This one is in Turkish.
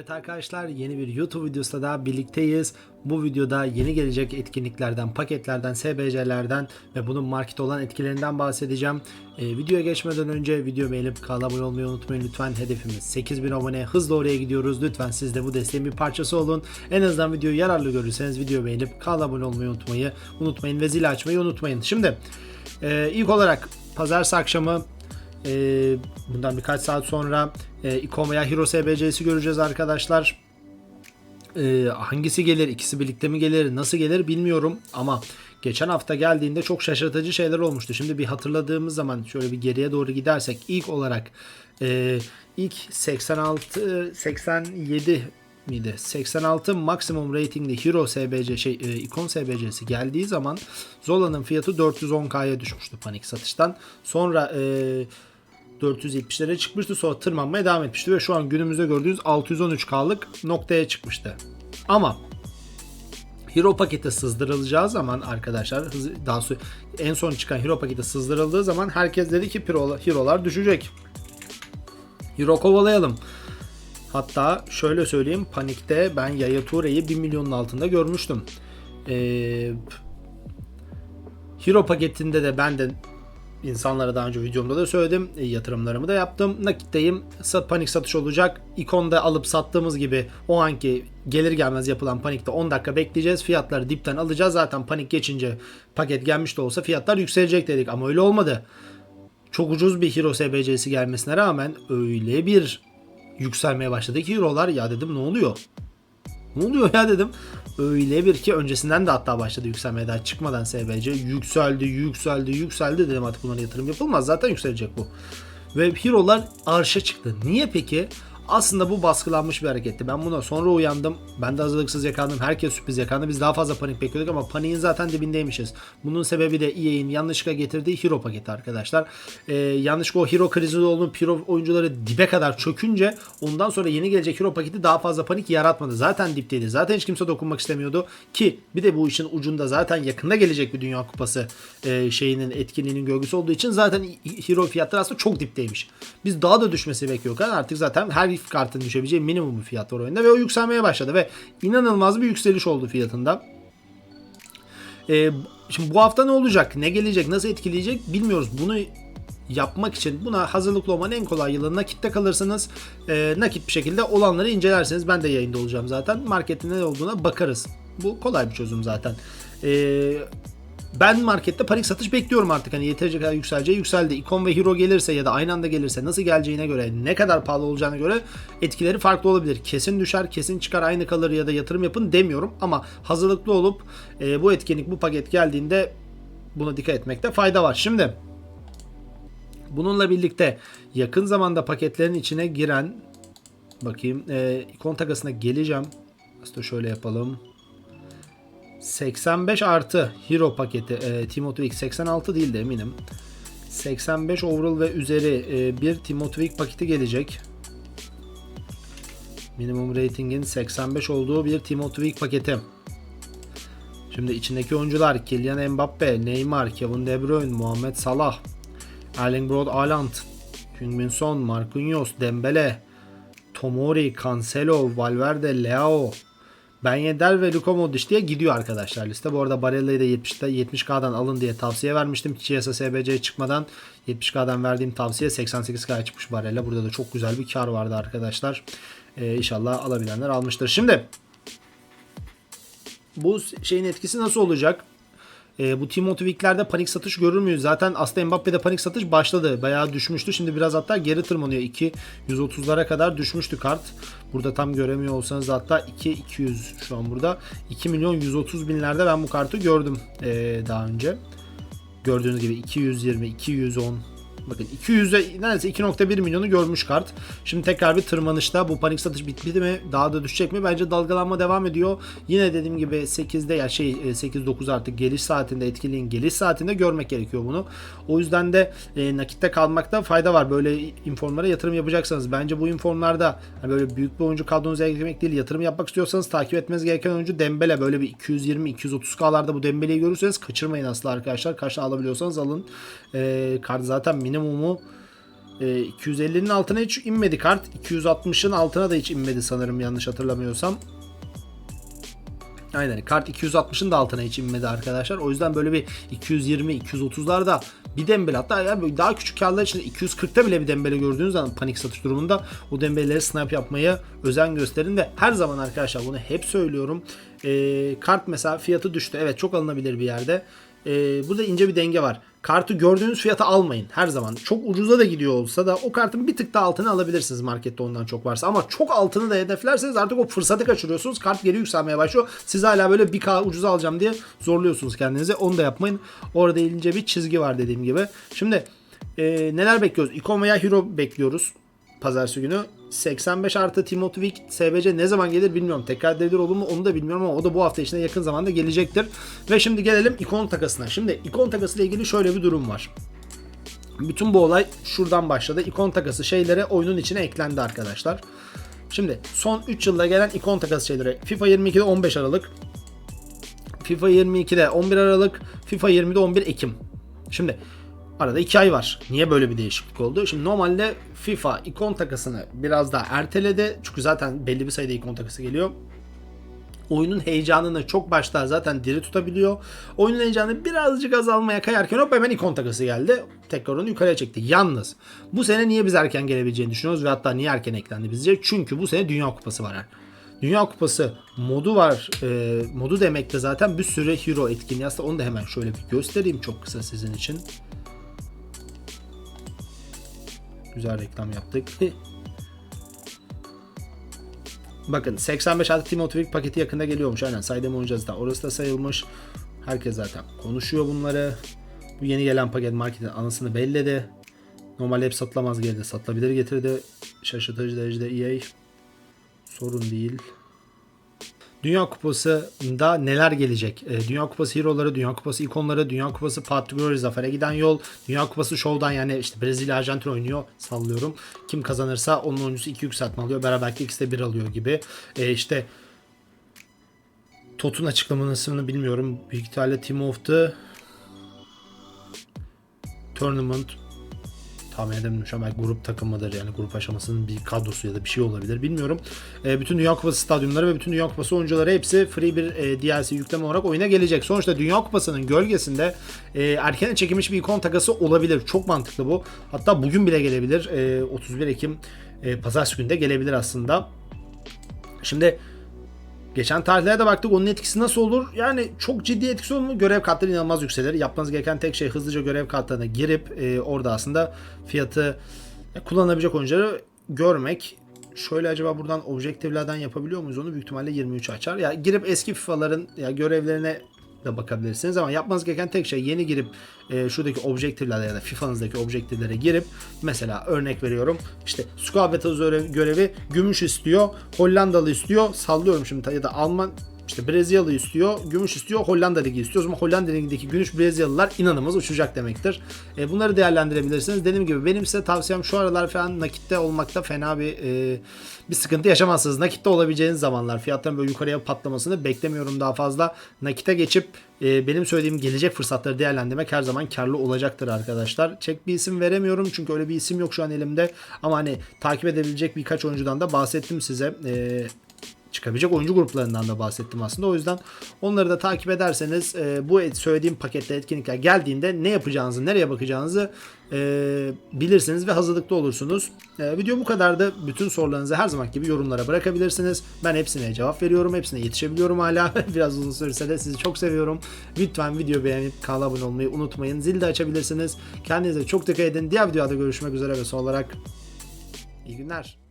Evet arkadaşlar yeni bir YouTube videosunda daha birlikteyiz. Bu videoda yeni gelecek etkinliklerden, paketlerden, SBC'lerden ve bunun market olan etkilerinden bahsedeceğim. Ee, videoya geçmeden önce video beğenip kanala abone olmayı unutmayın lütfen. Hedefimiz 8000 abone. Hızla oraya gidiyoruz. Lütfen siz de bu desteğin bir parçası olun. En azından videoyu yararlı görürseniz video beğenip kanala abone olmayı unutmayı unutmayın ve zil açmayı unutmayın. Şimdi e, ilk olarak pazartesi akşamı e, bundan birkaç saat sonra e, Icon veya Hero SBC'si göreceğiz arkadaşlar. E, hangisi gelir, ikisi birlikte mi gelir, nasıl gelir bilmiyorum ama geçen hafta geldiğinde çok şaşırtıcı şeyler olmuştu. Şimdi bir hatırladığımız zaman şöyle bir geriye doğru gidersek ilk olarak e, ilk 86 87 miydi? 86 maksimum ratingli Hero SBC şey e, Icon SBC'si geldiği zaman Zola'nın fiyatı 410K'ya düşmüştü panik satıştan. Sonra e, 470'lere çıkmıştı sonra tırmanmaya devam etmişti ve şu an günümüzde gördüğünüz 613K'lık noktaya çıkmıştı. Ama Hero paketi sızdırılacağı zaman arkadaşlar daha sonra en son çıkan Hero paketi sızdırıldığı zaman herkes dedi ki Hero, Hero'lar düşecek. Hero kovalayalım. Hatta şöyle söyleyeyim panikte ben Yaya Toure'yi 1 milyonun altında görmüştüm. Ee, Hero paketinde de ben de insanlara daha önce videomda da söyledim. E, yatırımlarımı da yaptım. Nakitteyim. Sat, panik satış olacak. İkonda alıp sattığımız gibi o anki gelir gelmez yapılan panikte 10 dakika bekleyeceğiz. Fiyatları dipten alacağız. Zaten panik geçince paket gelmiş de olsa fiyatlar yükselecek dedik ama öyle olmadı. Çok ucuz bir Hero SBC'si gelmesine rağmen öyle bir yükselmeye başladı ki Hero'lar ya dedim ne oluyor? Ne oluyor ya dedim. Öyle bir ki öncesinden de hatta başladı yükselmeye daha çıkmadan SBC yükseldi yükseldi yükseldi dedim artık bunlara yatırım yapılmaz zaten yükselecek bu. Ve Hero'lar arşa çıktı. Niye peki? Aslında bu baskılanmış bir hareketti. Ben buna sonra uyandım. Ben de hazırlıksız yakalandım. Herkes sürpriz yakalandı. Biz daha fazla panik bekliyorduk ama paniğin zaten dibindeymişiz. Bunun sebebi de EA'in yanlışlıkla getirdiği Hero paketi arkadaşlar. Ee, yanlışlıkla o Hero krizi olup Hero oyuncuları dibe kadar çökünce ondan sonra yeni gelecek Hero paketi daha fazla panik yaratmadı. Zaten dipteydi. Zaten hiç kimse dokunmak istemiyordu. Ki bir de bu işin ucunda zaten yakında gelecek bir Dünya Kupası e, şeyinin etkinliğinin gölgesi olduğu için zaten Hero fiyatları aslında çok dipteymiş. Biz daha da düşmesi bekliyorduk. Artık zaten her kartın düşebileceği minimum bir fiyat var oyunda ve o yükselmeye başladı ve inanılmaz bir yükseliş oldu fiyatında. Ee, şimdi bu hafta ne olacak? Ne gelecek? Nasıl etkileyecek? Bilmiyoruz. Bunu yapmak için buna hazırlıklı olmanın en kolay yolu nakitte kalırsınız. Ee, nakit bir şekilde olanları incelersiniz. Ben de yayında olacağım zaten. Marketin ne olduğuna bakarız. Bu kolay bir çözüm zaten. Ee, ben markette panik satış bekliyorum artık. Hani yeterince kadar yükseleceği yükseldi. Icon ve Hero gelirse ya da aynı anda gelirse nasıl geleceğine göre ne kadar pahalı olacağına göre etkileri farklı olabilir. Kesin düşer, kesin çıkar, aynı kalır ya da yatırım yapın demiyorum. Ama hazırlıklı olup e, bu etkinlik, bu paket geldiğinde buna dikkat etmekte fayda var. Şimdi bununla birlikte yakın zamanda paketlerin içine giren bakayım e, ikon takasına geleceğim. Aslında şöyle yapalım. 85 artı Hero paketi e, Timothy Wick 86 değil de eminim. 85 overall ve üzeri e, bir Timothy Wick paketi gelecek. Minimum ratingin 85 olduğu bir Timothy Wick paketi. Şimdi içindeki oyuncular Kylian Mbappe, Neymar, Kevin De Bruyne, Muhammed Salah, Erling Braut Haaland, Heung-min Son, Marquinhos, Dembele, Tomori, Cancelo, Valverde, Leao, ben Yedder ve Luka Modric diye gidiyor arkadaşlar liste. Bu arada Barella'yı da 70'te 70K'dan alın diye tavsiye vermiştim. Chiesa SBC çıkmadan 70K'dan verdiğim tavsiye 88K'ya çıkmış Barella. Burada da çok güzel bir kar vardı arkadaşlar. Ee, inşallah alabilenler almıştır. Şimdi bu şeyin etkisi nasıl olacak? E, bu Timothy Wick'lerde panik satış görür müyüz? Zaten aslında Mbappe'de panik satış başladı. Bayağı düşmüştü. Şimdi biraz hatta geri tırmanıyor. 2 130'lara kadar düşmüştü kart. Burada tam göremiyor olsanız hatta 2 200 şu an burada. 2 milyon 130 binlerde ben bu kartı gördüm e, daha önce. Gördüğünüz gibi 220, 210, Bakın 200'e neredeyse 2.1 milyonu görmüş kart. Şimdi tekrar bir tırmanışta bu panik satış bitti mi? Daha da düşecek mi? Bence dalgalanma devam ediyor. Yine dediğim gibi 8'de ya şey 8-9 artık geliş saatinde etkiliğin geliş saatinde görmek gerekiyor bunu. O yüzden de e, nakitte kalmakta fayda var. Böyle informlara yatırım yapacaksanız bence bu informlarda hani böyle büyük bir oyuncu kadronuza eklemek değil yatırım yapmak istiyorsanız takip etmeniz gereken oyuncu Dembele. Böyle bir 220-230K'larda bu Dembele'yi görürseniz kaçırmayın aslında arkadaşlar. Kaç alabiliyorsanız alın. E, kart zaten minimumu E, 250'nin altına hiç inmedi kart. 260'ın altına da hiç inmedi sanırım yanlış hatırlamıyorsam. Aynen kart 260'ın da altına hiç inmedi arkadaşlar. O yüzden böyle bir 220 230'larda bir dembele hatta yani daha küçük karlar için 240'ta bile bir dembele gördüğünüz zaman panik satış durumunda o dembeleleri snap yapmaya özen gösterin ve her zaman arkadaşlar bunu hep söylüyorum. Ee, kart mesela fiyatı düştü. Evet çok alınabilir bir yerde. Ee, burada ince bir denge var. Kartı gördüğünüz fiyata almayın her zaman. Çok ucuza da gidiyor olsa da o kartın bir tık daha altını alabilirsiniz markette ondan çok varsa. Ama çok altını da hedeflerseniz artık o fırsatı kaçırıyorsunuz. Kart geri yükselmeye başlıyor. Siz hala böyle bir k ucuza alacağım diye zorluyorsunuz kendinizi. Onu da yapmayın. Orada ince bir çizgi var dediğim gibi. Şimdi e, neler bekliyoruz? Icon veya Hero bekliyoruz pazartesi günü. 85 artı Timothy Wick SBC ne zaman gelir bilmiyorum. Tekrar devir olur mu onu da bilmiyorum ama o da bu hafta içinde yakın zamanda gelecektir. Ve şimdi gelelim ikon takasına. Şimdi ikon takası ile ilgili şöyle bir durum var. Bütün bu olay şuradan başladı. İkon takası şeyleri oyunun içine eklendi arkadaşlar. Şimdi son 3 yılda gelen ikon takası şeyleri. FIFA 22'de 15 Aralık. FIFA 22'de 11 Aralık. FIFA 20'de 11 Ekim. Şimdi Arada 2 ay var. Niye böyle bir değişiklik oldu? Şimdi normalde FIFA ikon takasını biraz daha erteledi. Çünkü zaten belli bir sayıda ikon takası geliyor. Oyunun heyecanını çok başta zaten diri tutabiliyor. Oyunun heyecanı birazcık azalmaya kayarken hop hemen ikon takası geldi. Tekrar onu yukarıya çekti. Yalnız bu sene niye biz erken gelebileceğini düşünüyoruz ve hatta niye erken eklendi bizce? Çünkü bu sene Dünya Kupası var. Dünya Kupası modu var. E, modu demek de zaten bir sürü hero etkinliği. Aslında onu da hemen şöyle bir göstereyim çok kısa sizin için. Güzel reklam yaptık. Bakın 85 adet Timothy Wick paketi yakında geliyormuş. Aynen saydam oynayacağız da. Orası da sayılmış. Herkes zaten konuşuyor bunları. Bu yeni gelen paket marketin anısını belledi. Normalde hep satılamaz geldi. Satılabilir getirdi. Şaşırtıcı derecede EA. Sorun değil. Dünya Kupası'nda neler gelecek? E, Dünya Kupası hero'ları, Dünya Kupası ikonları, Dünya Kupası Glory zafere giden yol, Dünya Kupası Show'dan yani işte Brezilya Arjantin oynuyor sallıyorum. Kim kazanırsa onun oyuncusu 2 yükseltme alıyor. Beraberlikte ikisi de 1 alıyor gibi. E, işte Tot'un açıklamasını bilmiyorum. Büyük ihtimalle Team of the Tournament tahmin edemiyorum şu grup takımıdır yani grup aşamasının bir kadrosu ya da bir şey olabilir bilmiyorum. E, bütün Dünya Kupası stadyumları ve bütün Dünya Kupası oyuncuları hepsi free bir e, DLC yükleme olarak oyuna gelecek. Sonuçta Dünya Kupası'nın gölgesinde e, erken çekilmiş bir ikon takası olabilir. Çok mantıklı bu. Hatta bugün bile gelebilir. E, 31 Ekim e, pazartesi günde gelebilir aslında. Şimdi Geçen tarihlere de baktık onun etkisi nasıl olur? Yani çok ciddi etkisi olur mu? Görev kartları inanılmaz yükselir. Yapmanız gereken tek şey hızlıca görev kartlarına girip e, orada aslında fiyatı e, kullanabilecek oyuncuları görmek. Şöyle acaba buradan objektiflerden yapabiliyor muyuz onu? Büyük ihtimalle 23 açar. Ya girip eski FIFA'ların ya görevlerine de bakabilirsiniz ama yapmanız gereken tek şey yeni girip e, şuradaki objektiflere ya da FIFA'nızdaki objektiflere girip mesela örnek veriyorum işte squad görevi gümüş istiyor Hollandalı istiyor sallıyorum şimdi ya da Alman işte Brezilyalı istiyor, gümüş istiyor, Hollanda Ligi istiyor. O zaman Hollanda Ligi'ndeki gümüş Brezilyalılar inanılmaz uçacak demektir. E, bunları değerlendirebilirsiniz. Dediğim gibi benim size tavsiyem şu aralar falan nakitte olmakta fena bir e, bir sıkıntı yaşamazsınız. Nakitte olabileceğiniz zamanlar fiyatların böyle yukarıya patlamasını beklemiyorum daha fazla. Nakite geçip e, benim söylediğim gelecek fırsatları değerlendirmek her zaman karlı olacaktır arkadaşlar. Çek bir isim veremiyorum çünkü öyle bir isim yok şu an elimde. Ama hani takip edebilecek birkaç oyuncudan da bahsettim size. E, çıkabilecek oyuncu gruplarından da bahsettim aslında. O yüzden onları da takip ederseniz e, bu söylediğim pakette etkinlikler geldiğinde ne yapacağınızı, nereye bakacağınızı e, bilirsiniz ve hazırlıklı olursunuz. E, video bu kadardı. Bütün sorularınızı her zaman gibi yorumlara bırakabilirsiniz. Ben hepsine cevap veriyorum. Hepsine yetişebiliyorum hala. Biraz uzun sürse de sizi çok seviyorum. Lütfen video beğenip kanala abone olmayı unutmayın. Zil de açabilirsiniz. Kendinize çok dikkat edin. Diğer videoda görüşmek üzere ve son olarak iyi günler.